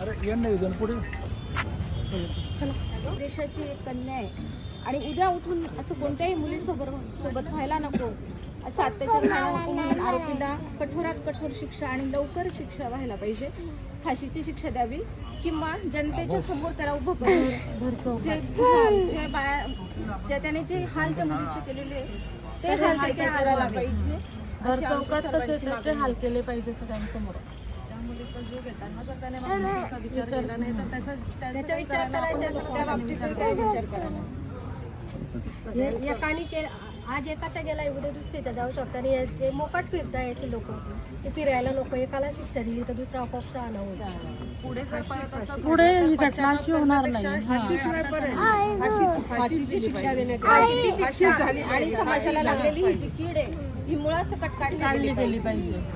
अरे पुढे. देशाची एक कन्या आहे. आणि उद्या उठून असं कोणत्याही मुलीसोबत सोबत व्हायला नको. असं अत्याचार व्हायला नको म्हणून आरोपीला कठोरात कठोर शिक्षा आणि लवकर शिक्षा व्हायला पाहिजे. फाशीची शिक्षा द्यावी किंवा जनतेच्या समोर त्याला उभं करून जे जे बाया जे त्याने जे हाल त्या मुलीचे केलेले ते हाल त्याचे करायला पाहिजे. अशी आमची सर्वांची मागणी हाल केले पाहिजे सगळ्यांसमोर. मुलीचा जीव घेताना जर त्याने माणसाचा विचार केला नाही तर त्याचा त्याचा काही करायला आपण कशाला त्या सगळ्यांनी बाबतीत विचार एकाने केलं आज एकाचा गेला उद्या दुसरीचा जाऊ शकता. आणि जे मोकाट फिरताय याचे लोक. ते फिरायला नको एकाला शिक्षा दिली तर दुसरा आपोआप शहाणा होईल. पुढे जर परत असं पुढे ही घटना अशी होणार नाही. फाशीची शिक्षा देण्यात आणि समाजाला लागलेली ही जी कीड आहे ही मुळासकट काढली काढली गेली. पाहिजे.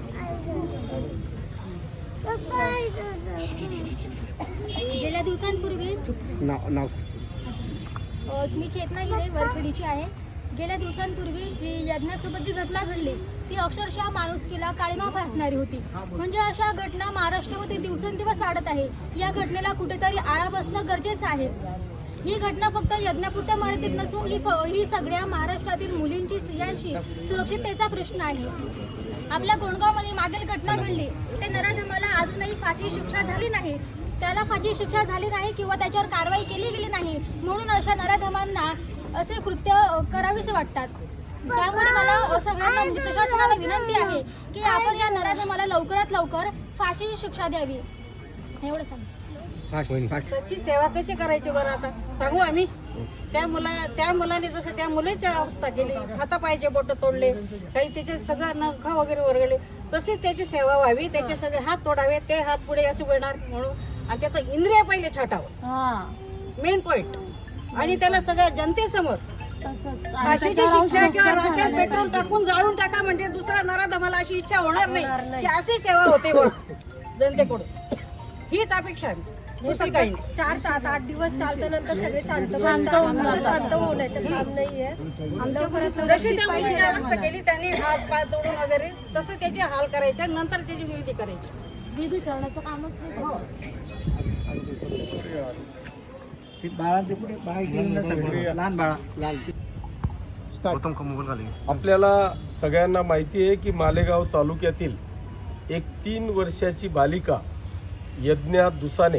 गेल्या दिवसांपूर्वी अ, मी चेतना हिरे वरखेडीची आहे. गेल्या दिवसांपूर्वी जी यज्ञासोबत जी घटना घडली ती अक्षरशः माणुसकीला काळीमा फासणारी होती. म्हणजे अशा घटना महाराष्ट्रामध्ये दिवसेंदिवस वाढत आहे. या घटनेला कुठेतरी आळा बसणं गरजेचं आहे. ही घटना फक्त यज्ञापुरत्या मर्यादित नसून ही फ- ही सगळ्या महाराष्ट्रातील मुलींची स्त्रियांची सुरक्षिततेचा प्रश्न आहे. आपल्या गोंडगावमध्ये मागील घटना घडली. त्या नराधमाला अजूनही फाशी शिक्षा झाली नाही. त्याला फाशी शिक्षा झाली नाही किंवा त्याच्यावर कारवाई केली गेली नाही. म्हणून अशा नराधमांना असे कृत्य करावेसे वाटतात. त्यामुळे मला सगळ्यांना म्हणजे प्रशासनाला विनंती आहे की आपण या नराधमाला लवकरात लवकर फाशीची शिक्षा द्यावी. एवढं सांग. त्याची सेवा कशी करायची बरं आता? सांगू आम्ही. त्या मुला त्या मुलाने जसं त्या मुलीची अवस्था केली हाता पाहिजे बोट तोडले काही त्याचे सगळं नख वगैरे वरगले तशीच त्याची सेवा व्हावी त्याचे सगळे हात तोडावे ते हात पुढे असे वळणार म्हणून आणि त्याचं इंद्रिय पहिले छाटावं. हा. मेन पॉइंट आणि त्याला सगळ्या जनतेसमोर. तसंच. फाशीची शिक्षा किंवा झालं पेट्रोल टाकून जाळून टाका म्हणजे दुसरा नराधमाला अशी इच्छा होणार नाही. की अशी सेवा होते बघ जनतेकडून. हीच अपेक्षा आहे. दुसरी काही नाही. चार सात आठ दिवस चालतं नंतर सगळे शांत शांत होऊन जातात. शांत होण्याचं काम नाहीये. जशी त्या मुलीची अवस्था केली त्यांनी हात पाय तोडून वगैरे तसं त्याचे हाल करायचे नंतर त्याची विधी करायची. विधी करण्याचं कामच नाही करत. ते बाळा ते पुढे बाळ घेऊन जा सगळं. लहान बाळा. आपल्याला सगळ्यांना माहिती आहे की मालेगाव तालुक्यातील एक तीन वर्षाची बालिका यज्ञा दुसाने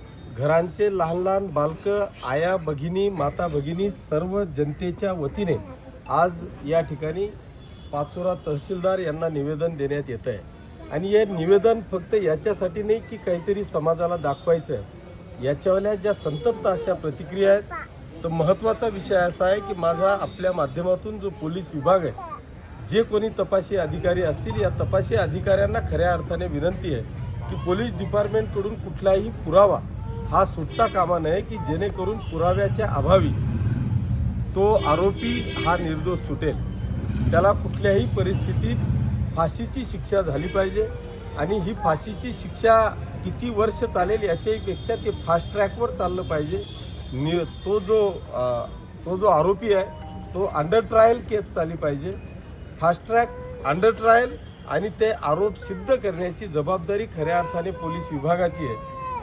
घरांचे लहान लहान बालकं आया भगिनी माता भगिनी सर्व जनतेच्या वतीने आज या ठिकाणी पाचोरा तहसीलदार यांना निवेदन देण्यात येत आहे. आणि हे निवेदन फक्त याच्यासाठी नाही की काहीतरी समाजाला दाखवायचं आहे. याच्यावाल्या ज्या संतप्त अशा प्रतिक्रिया आहेत तर महत्त्वाचा विषय असा आहे की माझा आपल्या माध्यमातून जो पोलीस विभाग आहे जे कोणी तपासी अधिकारी असतील या तपासी अधिकाऱ्यांना खऱ्या अर्थाने विनंती आहे की पोलीस डिपार्टमेंटकडून कुठलाही पुरावा हा सुटता कामा नये की जेणेकरून पुराव्याच्या अभावी तो आरोपी हा निर्दोष सुटेल. त्याला कुठल्याही परिस्थितीत फाशीची शिक्षा झाली पाहिजे आणि ही फाशीची शिक्षा किती वर्ष चालेल याच्यापेक्षा ते फास्ट ट्रॅकवर चाललं पाहिजे. नि तो जो तो जो आरोपी आहे तो अंडर ट्रायल केस चालली पाहिजे. फास्ट ट्रॅक अंडर ट्रायल आणि ते आरोप सिद्ध करण्याची जबाबदारी खऱ्या अर्थाने पोलीस विभागाची आहे.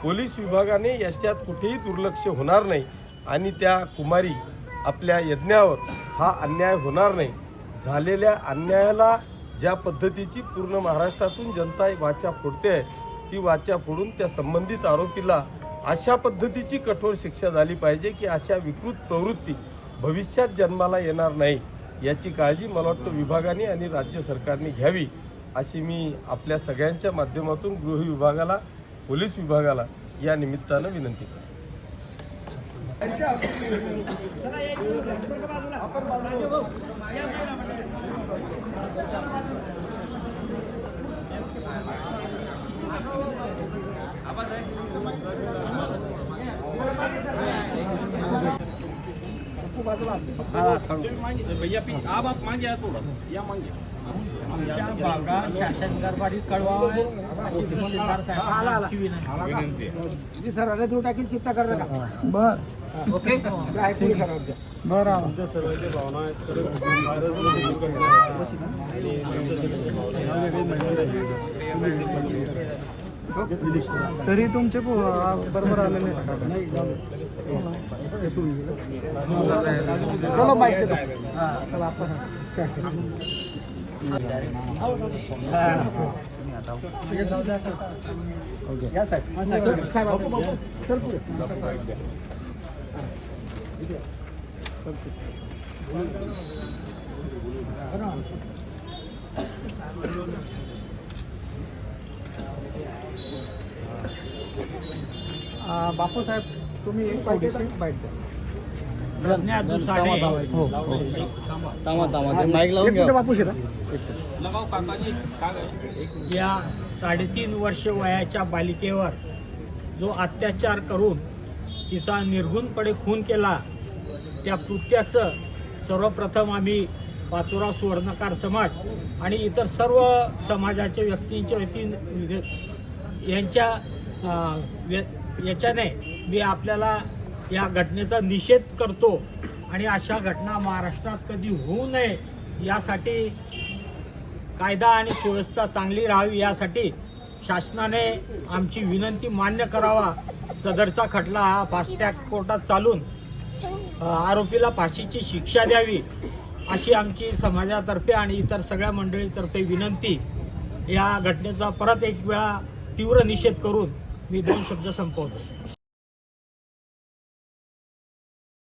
पोलीस विभागाने याच्यात कुठेही दुर्लक्ष होणार नाही आणि त्या कुमारी आपल्या यज्ञावर हा अन्याय होणार नाही. झालेल्या अन्यायाला ज्या पद्धतीची पूर्ण महाराष्ट्रातून जनता वाचा फोडते आहे ती वाचा फोडून त्या संबंधित आरोपीला अशा पद्धतीची कठोर शिक्षा झाली पाहिजे की अशा विकृत प्रवृत्ती भविष्यात जन्माला येणार नाही. याची काळजी मला वाटतं विभागाने आणि राज्य सरकारने घ्यावी अशी मी आपल्या सगळ्यांच्या माध्यमातून गृह विभागाला पोलीस विभागाला या निमित्तानं विनंती करतो. आमच्या भागात शासन अशी तहसीलदार साहेबांची विनंती. आहे. सर्वांना देऊ टाकील चित्ता कर का बर. ओके? काय पुढे सर्वांच्या बरं तरी तुमचे पो- बरोबर आले चलो माहिती चला आपण या साहेब साहेब चल पुढे। बापू साहेब तुम्ही एक थोडीशी बाईट द्या. प्रज्ञा दुसाडे एक मिनिट बापू शिरा या साडेतीन वर्ष वयाच्या बालिकेवर जो अत्याचार करून तिचा निर्गुणपणे खून केला त्या कृत्याचं सर्वप्रथम आम्ही पाचोरा सुवर्णकार समाज आणि इतर सर्व समाजाच्या व्यक्तींच्या वतीने यांच्या याच्याने मी आपल्याला या घटनेचा निषेध करतो आणि अशा घटना महाराष्ट्रात कधी होऊ नये यासाठी कायदा आणि सुव्यवस्था चांगली राहावी यासाठी शासनाने आमची विनंती मान्य करावा. सदरचा खटला हा फास्टॅग कोर्टात चालून आरोपीला फाशीची शिक्षा द्यावी अशी आमची समाजातर्फे आणि इतर सगळ्या मंडळीतर्फे विनंती. या घटनेचा परत एक वेळा तीव्र निषेध करून मी दोन शब्द संपवतो.